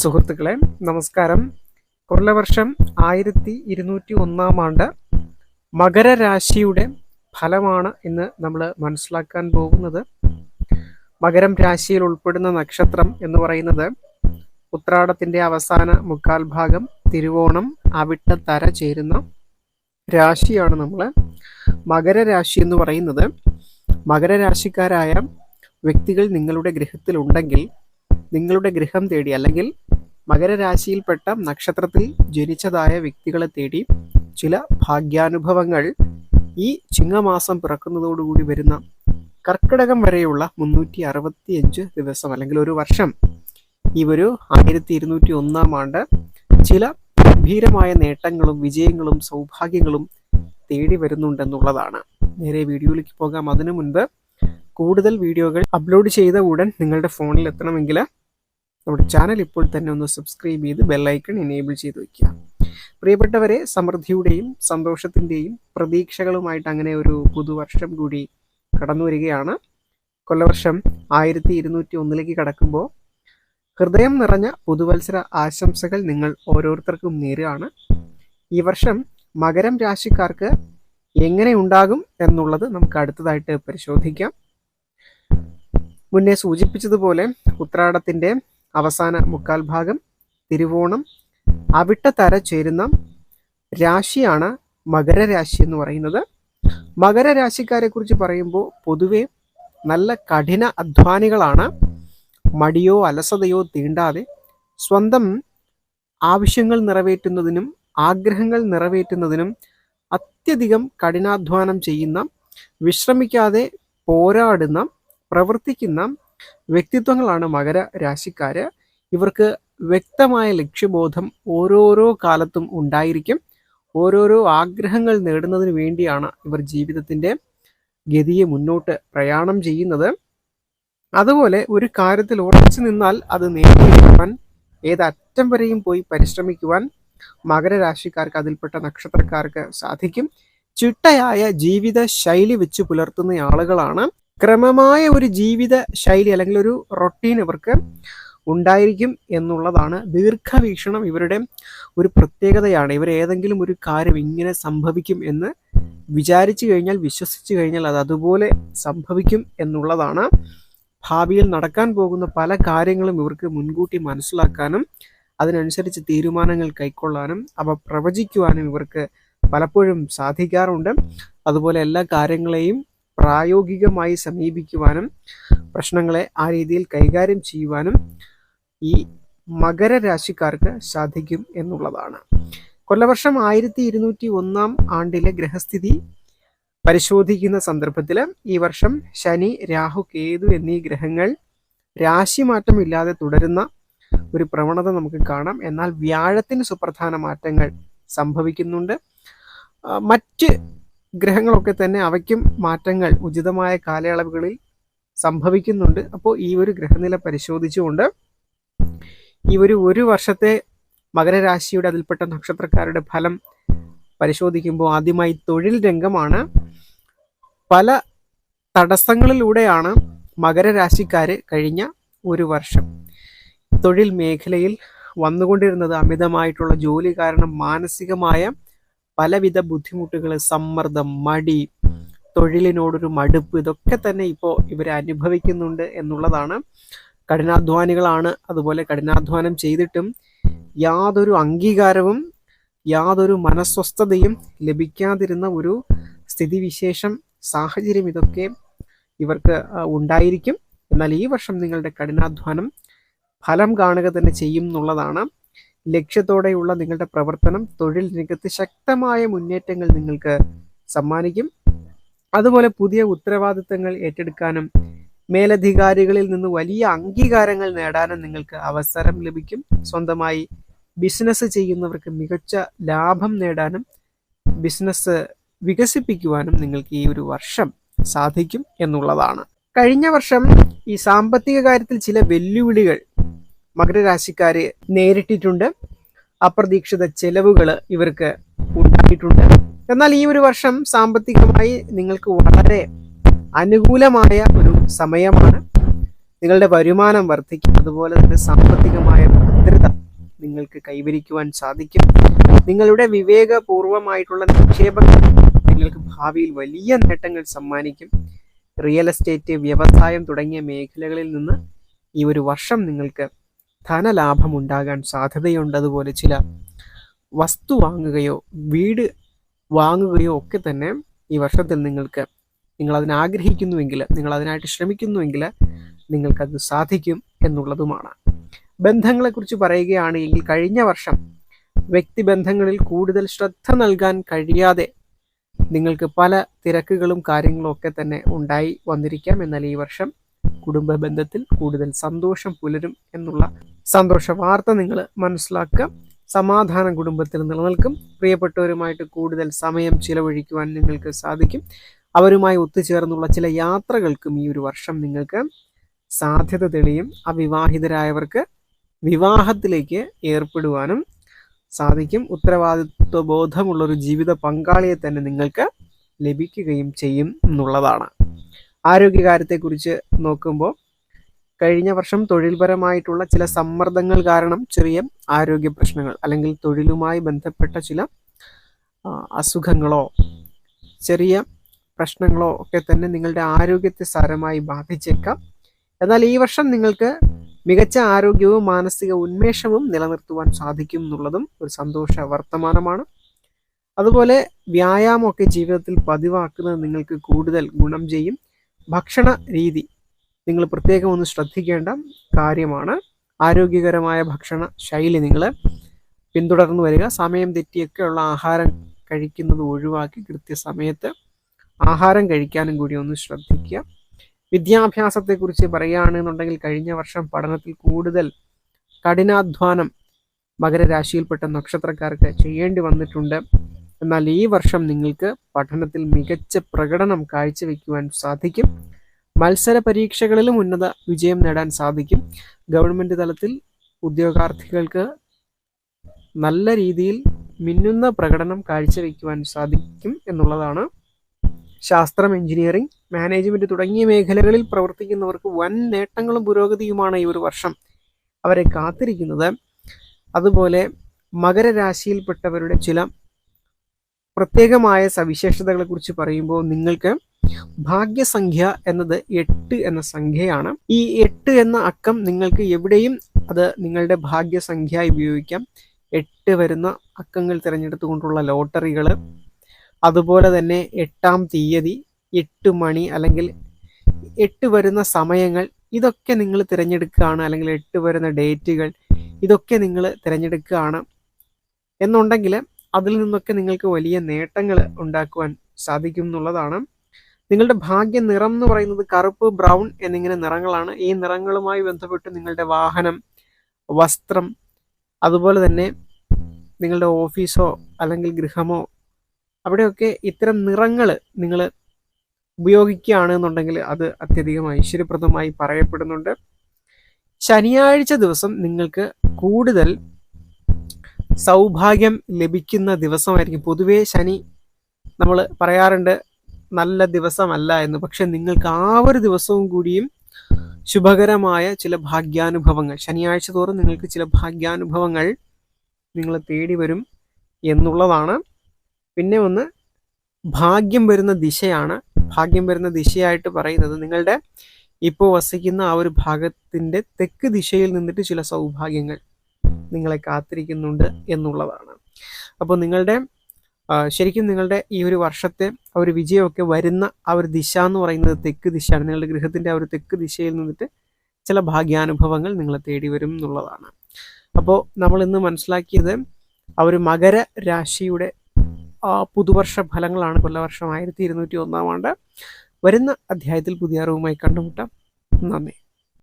സുഹൃത്തുക്കളെ നമസ്കാരം. കൊല്ലവർഷം ആയിരത്തി ഇരുന്നൂറ്റി ഒന്നാം ആണ്ട് മകരരാശിയുടെ ഫലമാണ് ഇന്ന് നമ്മൾ മനസ്സിലാക്കാൻ പോകുന്നത്. മകരം രാശിയിൽ ഉൾപ്പെടുന്ന നക്ഷത്രം എന്ന് പറയുന്നത് ഉത്രാടത്തിന്റെ അവസാന മുക്കാൽ ഭാഗം തിരുവോണം അവിട്ട തര ചേരുന്ന രാശിയാണ് നമ്മൾ മകരരാശി എന്ന് പറയുന്നത് മകരരാശിക്കാരായ വ്യക്തികൾ നിങ്ങളുടെ ഗൃഹത്തിലുണ്ടെങ്കിൽ നിങ്ങളുടെ ഗൃഹം തേടി അല്ലെങ്കിൽ മകരരാശിയിൽപ്പെട്ട നക്ഷത്രത്തിൽ ജനിച്ചതായ വ്യക്തികളെ തേടി ചില ഭാഗ്യാനുഭവങ്ങൾ ഈ ചിങ്ങമാസം പിറക്കുന്നതോടുകൂടി വരുന്ന കർക്കിടകം വരെയുള്ള മുന്നൂറ്റി അറുപത്തി അഞ്ച് ദിവസം അല്ലെങ്കിൽ ഒരു വർഷം ഈ ഒരു ആയിരത്തി ഇരുന്നൂറ്റി ഒന്നാം ആണ്ട് ചില ഗംഭീരമായ നേട്ടങ്ങളും വിജയങ്ങളും സൗഭാഗ്യങ്ങളും തേടി വരുന്നുണ്ടെന്നുള്ളതാണ്. നേരെ വീഡിയോയിലേക്ക് പോകാം. അതിനു മുൻപ് കൂടുതൽ വീഡിയോകൾ അപ്ലോഡ് ചെയ്ത ഉടൻ നിങ്ങളുടെ ഫോണിൽ എത്തണമെങ്കിൽ നമ്മുടെ ചാനൽ ഇപ്പോൾ തന്നെ ഒന്ന് സബ്സ്ക്രൈബ് ചെയ്ത് ബെല്ലൈക്കൺ എനേബിൾ ചെയ്ത് വയ്ക്കുക പ്രിയപ്പെട്ടവരെ സമൃദ്ധിയുടെയും സന്തോഷത്തിന്റെയും പ്രതീക്ഷകളുമായിട്ട് അങ്ങനെ ഒരു പുതുവർഷം കൂടി കടന്നു വരികയാണ്. കൊല്ലവർഷം ആയിരത്തി ഇരുന്നൂറ്റി ഒന്നിലേക്ക് കടക്കുമ്പോൾ ഹൃദയം നിറഞ്ഞ പുതുവത്സര ആശംസകൾ നിങ്ങൾ ഓരോരുത്തർക്കും നേരുകയാണ്. ഈ വർഷം മകരം രാശിക്കാർക്ക് എങ്ങനെ ഉണ്ടാകും എന്നുള്ളത് നമുക്ക് അടുത്തതായിട്ട് പരിശോധിക്കാം. മുന്നേ സൂചിപ്പിച്ചതുപോലെ ഉത്രാടത്തിന്റെ അവസാന മുക്കാൽ ഭാഗം തിരുവോണം അവിട്ട തര ചേരുന്ന രാശിയാണ് മകരരാശി എന്ന് പറയുന്നത്. മകരരാശിക്കാരെ കുറിച്ച് പറയുമ്പോൾ പൊതുവെ നല്ല കഠിന അധ്വാനികളാണ്. മടിയോ അലസതയോ തീണ്ടാതെ സ്വന്തം ആവശ്യങ്ങൾ നിറവേറ്റുന്നതിനും ആഗ്രഹങ്ങൾ നിറവേറ്റുന്നതിനും അത്യധികം കഠിനാധ്വാനം ചെയ്യുന്ന വിശ്രമിക്കാതെ പോരാടുന്ന പ്രവർത്തിക്കുന്ന വ്യക്തിത്വങ്ങളാണ് മകര രാശിക്കാര് ഇവർക്ക് വ്യക്തമായ ലക്ഷ്യബോധം ഓരോരോ കാലത്തും ഉണ്ടായിരിക്കും. ഓരോരോ ആഗ്രഹങ്ങൾ നേടുന്നതിന് വേണ്ടിയാണ് ഇവർ ജീവിതത്തിന്റെ ഗതിയെ മുന്നോട്ട് പ്രയാണം ചെയ്യുന്നത്. അതുപോലെ ഒരു കാര്യത്തിൽ ഉറച്ചു നിന്നാൽ അത് നേടിയെടുക്കുവാൻ ഏതറ്റം വരെയും പോയി പരിശ്രമിക്കുവാൻ മകരരാശിക്കാർക്ക് അതിൽപ്പെട്ട നക്ഷത്രക്കാർക്ക് സാധിക്കും. ചിട്ടയായ ജീവിത ശൈലി വെച്ച് പുലർത്തുന്ന ആളുകളാണ് ക്രമമായ ഒരു ജീവിത ശൈലി അല്ലെങ്കിൽ ഒരു റൊട്ടീൻ ഇവർക്ക് ഉണ്ടായിരിക്കും എന്നുള്ളതാണ് ദീർഘവീക്ഷണം ഇവരുടെ ഒരു പ്രത്യേകതയാണ്. ഇവർ ഏതെങ്കിലും ഒരു കാര്യം ഇങ്ങനെ സംഭവിക്കും എന്ന് വിചാരിച്ചു കഴിഞ്ഞാൽ വിശ്വസിച്ചു കഴിഞ്ഞാൽ അത് അതുപോലെ സംഭവിക്കും എന്നുള്ളതാണ്. ഭാവിയിൽ നടക്കാൻ പോകുന്ന പല കാര്യങ്ങളും ഇവർക്ക് മുൻകൂട്ടി മനസ്സിലാക്കാനും അതിനനുസരിച്ച് തീരുമാനങ്ങൾ കൈക്കൊള്ളാനും അവ പ്രവചിക്കുവാനും ഇവർക്ക് പലപ്പോഴും സാധിക്കാറുണ്ട്. അതുപോലെ എല്ലാ കാര്യങ്ങളെയും പ്രായോഗികമായി സമീപിക്കുവാനും പ്രശ്നങ്ങളെ ആ രീതിയിൽ കൈകാര്യം ചെയ്യുവാനും ഈ മകരരാശിക്കാർക്ക് സാധിക്കും എന്നുള്ളതാണ്. കൊല്ലവർഷം ആയിരത്തി ഇരുന്നൂറ്റി ഒന്നാം ആണ്ടിലെ ഗ്രഹസ്ഥിതി പരിശോധിക്കുന്ന സന്ദർഭത്തിൽ ഈ വർഷം ശനി രാഹു കേതു എന്നീ ഗ്രഹങ്ങൾ രാശിമാറ്റമില്ലാതെ തുടരുന്ന ഒരു പ്രവണത നമുക്ക് കാണാം. എന്നാൽ വ്യാഴത്തിന് സുപ്രധാന മാറ്റങ്ങൾ സംഭവിക്കുന്നുണ്ട്. മറ്റ് ഗ്രഹങ്ങളൊക്കെ തന്നെ അവയ്ക്കും മാറ്റങ്ങൾ ഉചിതമായ കാലയളവുകളിൽ സംഭവിക്കുന്നുണ്ട്. അപ്പോൾ ഈ ഒരു ഗ്രഹനില പരിശോധിച്ചുകൊണ്ട് ഈ ഒരു ഒരു വർഷത്തെ മകരരാശിയുടെ അതിൽപ്പെട്ട നക്ഷത്രക്കാരുടെ ഫലം പരിശോധിക്കുമ്പോൾ ആദ്യമായി തൊഴിൽ രംഗമാണ്. പല തടസ്സങ്ങളിലൂടെയാണ് മകരരാശിക്കാർ കഴിഞ്ഞ ഒരു വർഷം. തൊഴിൽ മേഖലയിൽ വന്നുകൊണ്ടിരുന്നത് അമിതമായിട്ടുള്ള ജോലി കാരണം മാനസികമായ പലവിധ ബുദ്ധിമുട്ടുകൾ സമ്മർദ്ദം മടി തൊഴിലിനോടൊരു മടുപ്പ് ഇതൊക്കെ തന്നെ ഇപ്പോൾ ഇവർ അനുഭവിക്കുന്നുണ്ട് എന്നുള്ളതാണ്. കഠിനാധ്വാനികളാണ് അതുപോലെ കഠിനാധ്വാനം ചെയ്തിട്ടും യാതൊരു അംഗീകാരവും യാതൊരു മനസ്വസ്ഥതയും ലഭിക്കാതിരുന്ന ഒരു സ്ഥിതിവിശേഷം സാഹചര്യം ഇതൊക്കെ ഇവർക്ക് ഉണ്ടായിരിക്കും. എന്നാൽ ഈ വർഷം നിങ്ങളുടെ കഠിനാധ്വാനം ഫലം കാണുക തന്നെ ചെയ്യും എന്നുള്ളതാണ്. ലക്ഷ്യത്തോടെയുള്ള നിങ്ങളുടെ പ്രവർത്തനം തൊഴിൽ രംഗത്ത് ശക്തമായ മുന്നേറ്റങ്ങൾ നിങ്ങൾക്ക് സമ്മാനിക്കും. അതുപോലെ പുതിയ ഉത്തരവാദിത്തങ്ങൾ ഏറ്റെടുക്കാനും മേലധികാരികളിൽ നിന്ന് വലിയ അംഗീകാരങ്ങൾ നേടാനും നിങ്ങൾക്ക് അവസരം ലഭിക്കും. സ്വന്തമായി ബിസിനസ് ചെയ്യുന്നവർക്ക് മികച്ച ലാഭം നേടാനും ബിസിനസ് വികസിപ്പിക്കുവാനും നിങ്ങൾക്ക് ഈ ഒരു വർഷം സാധിക്കും എന്നുള്ളതാണ്. കഴിഞ്ഞ വർഷം ഈ സാമ്പത്തിക കാര്യത്തിൽ ചില വെല്ലുവിളികൾ മകരരാശിക്കാര് നേരിട്ടിട്ടുണ്ട്. അപ്രതീക്ഷിത ചെലവുകൾ ഇവർക്ക് ഉണ്ടായിട്ടുണ്ട്. എന്നാൽ ഈ ഒരു വർഷം സാമ്പത്തികമായി നിങ്ങൾക്ക് വളരെ അനുകൂലമായ ഒരു സമയമാണ്. നിങ്ങളുടെ വരുമാനം വർദ്ധിക്കും. അതുപോലെ തന്നെ സാമ്പത്തികമായ ഭദ്രത നിങ്ങൾക്ക് കൈവരിക്കുവാൻ സാധിക്കും. നിങ്ങളുടെ വിവേകപൂർവമായിട്ടുള്ള നിക്ഷേപങ്ങൾ നിങ്ങൾക്ക് ഭാവിയിൽ വലിയ നേട്ടങ്ങൾ സമ്മാനിക്കും. റിയൽ എസ്റ്റേറ്റ് വ്യവസായം തുടങ്ങിയ മേഖലകളിൽ നിന്ന് ഈ ഒരു വർഷം നിങ്ങൾക്ക് ധനലാഭം ഉണ്ടാകാൻ സാധ്യതയുണ്ടതുപോലെ ചില വസ്തു വാങ്ങുകയോ വീട് വാങ്ങുകയോ ഒക്കെ തന്നെ ഈ വർഷത്തിൽ നിങ്ങൾക്ക് നിങ്ങൾ അതിനാഗ്രഹിക്കുന്നുവെങ്കിൽ നിങ്ങൾ അതിനായിട്ട് ശ്രമിക്കുന്നുവെങ്കിൽ നിങ്ങൾക്കത് സാധിക്കും എന്നുള്ളതുമാണ്. ബന്ധങ്ങളെക്കുറിച്ച് പറയുകയാണെങ്കിൽ കഴിഞ്ഞ വർഷം വ്യക്തിബന്ധങ്ങളിൽ കൂടുതൽ ശ്രദ്ധ നൽകാൻ കഴിയാതെ നിങ്ങൾക്ക് പല തിരക്കുകളും കാര്യങ്ങളും ഒക്കെ തന്നെ ഉണ്ടായി വന്നിരിക്കാം. എന്നാൽ ഈ വർഷം കുടുംബ ബന്ധത്തിൽ കൂടുതൽ സന്തോഷം പുലരും എന്നുള്ള സന്തോഷ വാർത്ത നിങ്ങൾ മനസ്സിലാക്കുക. സമാധാനം കുടുംബത്തിൽ നിലനിൽക്കും. പ്രിയപ്പെട്ടവരുമായിട്ട് കൂടുതൽ സമയം ചിലവഴിക്കുവാൻ നിങ്ങൾക്ക് സാധിക്കും. അവരുമായി ഒത്തുചേർന്നുള്ള ചില യാത്രകൾക്കും ഈ ഒരു വർഷം നിങ്ങൾക്ക് സാധ്യത തെളിയും. അവിവാഹിതരായവർക്ക് വിവാഹത്തിലേക്ക് ഏർപ്പെടുവാനും സാധിക്കും. ഉത്തരവാദിത്വ ബോധമുള്ളൊരു ജീവിത പങ്കാളിയെ തന്നെ നിങ്ങൾക്ക് ലഭിക്കുകയും ചെയ്യും എന്നുള്ളതാണ്. ആരോഗ്യകാര്യത്തെക്കുറിച്ച് നോക്കുമ്പോൾ കഴിഞ്ഞ വർഷം തൊഴിൽപരമായിട്ടുള്ള ചില സമ്മർദ്ദങ്ങൾ കാരണം ചെറിയ ആരോഗ്യ പ്രശ്നങ്ങൾ അല്ലെങ്കിൽ തൊഴിലുമായി ബന്ധപ്പെട്ട ചില അസുഖങ്ങളോ ചെറിയ പ്രശ്നങ്ങളോ ഒക്കെ തന്നെ നിങ്ങളുടെ ആരോഗ്യത്തെ സാരമായി ബാധിച്ചേക്കാം. എന്നാൽ ഈ വർഷം നിങ്ങൾക്ക് മികച്ച ആരോഗ്യവും മാനസിക ഉന്മേഷവും നിലനിർത്തുവാൻ സാധിക്കും എന്നുള്ളതും ഒരു സന്തോഷ വർത്തമാനമാണ്. അതുപോലെ വ്യായാമമൊക്കെ ജീവിതത്തിൽ പതിവാക്കുന്നത് നിങ്ങൾക്ക് കൂടുതൽ ഗുണം ചെയ്യും. ഭക്ഷണ രീതി. നിങ്ങൾ പ്രത്യേകം ഒന്ന് ശ്രദ്ധിക്കേണ്ട കാര്യമാണ്. ആരോഗ്യകരമായ ഭക്ഷണ ശൈലി നിങ്ങൾ പിന്തുടർന്നു വരിക. സമയം തെറ്റിയൊക്കെയുള്ള ആഹാരം കഴിക്കുന്നത് ഒഴിവാക്കി കൃത്യസമയത്ത് ആഹാരം കഴിക്കാനും കൂടി ഒന്ന് ശ്രദ്ധിക്കുക. വിദ്യാഭ്യാസത്തെക്കുറിച്ച് പറയുകയാണെന്നുണ്ടെങ്കിൽ കഴിഞ്ഞ വർഷം പഠനത്തിൽ കൂടുതൽ കഠിനാധ്വാനം മകരരാശിയിൽപ്പെട്ട നക്ഷത്രക്കാർക്ക് ചെയ്യേണ്ടി വന്നിട്ടുണ്ട്. എന്നാൽ ഈ വർഷം നിങ്ങൾക്ക് പഠനത്തിൽ മികച്ച പ്രകടനം കാഴ്ചവെക്കുവാൻ സാധിക്കും. മത്സര പരീക്ഷകളിലും ഉന്നത വിജയം നേടാൻ സാധിക്കും. ഗവൺമെന്റ് തലത്തിൽ ഉദ്യോഗാർത്ഥികൾക്ക് നല്ല രീതിയിൽ മിന്നുന്ന പ്രകടനം കാഴ്ചവെക്കുവാൻ സാധിക്കും എന്നുള്ളതാണ്. ശാസ്ത്രം എഞ്ചിനീയറിംഗ് മാനേജ്മെന്റ് തുടങ്ങിയ മേഖലകളിൽ പ്രവർത്തിക്കുന്നവർക്ക് വൻ നേട്ടങ്ങളും പുരോഗതിയുമാണ് ഈ ഒരു വർഷം അവരെ കാത്തിരിക്കുന്നത്. അതുപോലെ മകരരാശിയിൽപ്പെട്ടവരുടെ ചില പ്രത്യേകമായ സവിശേഷതകളെ കുറിച്ച് പറയുമ്പോൾ നിങ്ങൾക്ക് ഭാഗ്യസംഖ്യ എന്നത് എട്ട് എന്ന സംഖ്യയാണ്. ഈ എട്ട് എന്ന അക്കം നിങ്ങൾക്ക് എവിടെയും അത് നിങ്ങളുടെ ഭാഗ്യസംഖ്യ ഉപയോഗിക്കാം. എട്ട് വരുന്ന അക്കങ്ങൾ തിരഞ്ഞെടുത്തുകൊണ്ടുള്ള ലോട്ടറികൾ. അതുപോലെ തന്നെ എട്ടാം തീയതി എട്ട് മണി അല്ലെങ്കിൽ എട്ട് വരുന്ന സമയങ്ങൾ ഇതൊക്കെ നിങ്ങൾ തിരഞ്ഞെടുക്കുകയാണ് അല്ലെങ്കിൽ എട്ട് വരുന്ന ഡേറ്റുകൾ ഇതൊക്കെ നിങ്ങൾ തിരഞ്ഞെടുക്കുകയാണ്. എന്നുണ്ടെങ്കിൽ അതിൽ നിന്നൊക്കെ നിങ്ങൾക്ക് വലിയ നേട്ടങ്ങൾ ഉണ്ടാക്കുവാൻ സാധിക്കും എന്നുള്ളതാണ്. നിങ്ങളുടെ ഭാഗ്യ നിറം എന്ന് പറയുന്നത് കറുപ്പ് ബ്രൗൺ എന്നിങ്ങനെ നിറങ്ങളാണ്. ഈ നിറങ്ങളുമായി ബന്ധപ്പെട്ട് നിങ്ങളുടെ വാഹനം വസ്ത്രം അതുപോലെ തന്നെ നിങ്ങളുടെ ഓഫീസോ അല്ലെങ്കിൽ ഗൃഹമോ അവിടെയൊക്കെ ഇത്തരം നിറങ്ങൾ നിങ്ങൾ ഉപയോഗിക്കുകയാണ് എന്നുണ്ടെങ്കിൽ അത് അത്യധികം ഐശ്വര്യപ്രദമായി പറയപ്പെടുന്നുണ്ട്. ശനിയാഴ്ച ദിവസം നിങ്ങൾക്ക് കൂടുതൽ സൗഭാഗ്യം ലഭിക്കുന്ന ദിവസമായിരിക്കും. പൊതുവേ ശനി നമ്മൾ പറയാറുണ്ട് നല്ല ദിവസമല്ല എന്ന്. പക്ഷെ നിങ്ങൾക്ക് ആ ഒരു ദിവസവും കൂടിയും ശുഭകരമായ ചില ഭാഗ്യാനുഭവങ്ങൾ ശനിയാഴ്ച തോറും നിങ്ങൾക്ക് ചില ഭാഗ്യാനുഭവങ്ങൾ നിങ്ങളെ തേടി വരും എന്നുള്ളതാണ്. പിന്നെ ഒന്ന് ഭാഗ്യം വരുന്ന ദിശയാണ്. ഭാഗ്യം വരുന്ന ദിശയായിട്ട് പറയുന്നത് നിങ്ങളുടെ ഇപ്പോൾ വസിക്കുന്ന ആ ഒരു ഭാഗത്തിന്റെ തെക്ക് ദിശയിൽ നിന്നിട്ട് ചില സൗഭാഗ്യങ്ങൾ. നിങ്ങളെ കാത്തിരിക്കുന്നുണ്ട് എന്നുള്ളതാണ്. അപ്പോൾ നിങ്ങളുടെ ശരിക്കും നിങ്ങളുടെ ഈ ഒരു വർഷത്തെ ആ ഒരു വിജയമൊക്കെ വരുന്ന ആ ഒരു ദിശ എന്ന് പറയുന്നത് തെക്ക് ദിശയാണ്. നിങ്ങളുടെ ഗൃഹത്തിന്റെ ആ ഒരു തെക്ക് ദിശയിൽ നിന്നിട്ട് ചില ഭാഗ്യാനുഭവങ്ങൾ നിങ്ങളെ തേടി വരും എന്നുള്ളതാണ്. അപ്പോൾ നമ്മൾ ഇന്ന് മനസ്സിലാക്കിയത് ആ ഒരു മകര രാശിയുടെ പുതുവർഷ ഫലങ്ങളാണ്. കൊല്ലവർഷം ആയിരത്തി ഇരുന്നൂറ്റി ഒന്നാം ആണ്ട് വരുന്ന അധ്യായത്തിൽ പുതിയ അറിവുമായി കണ്ടുമുട്ടാം. നന്ദി.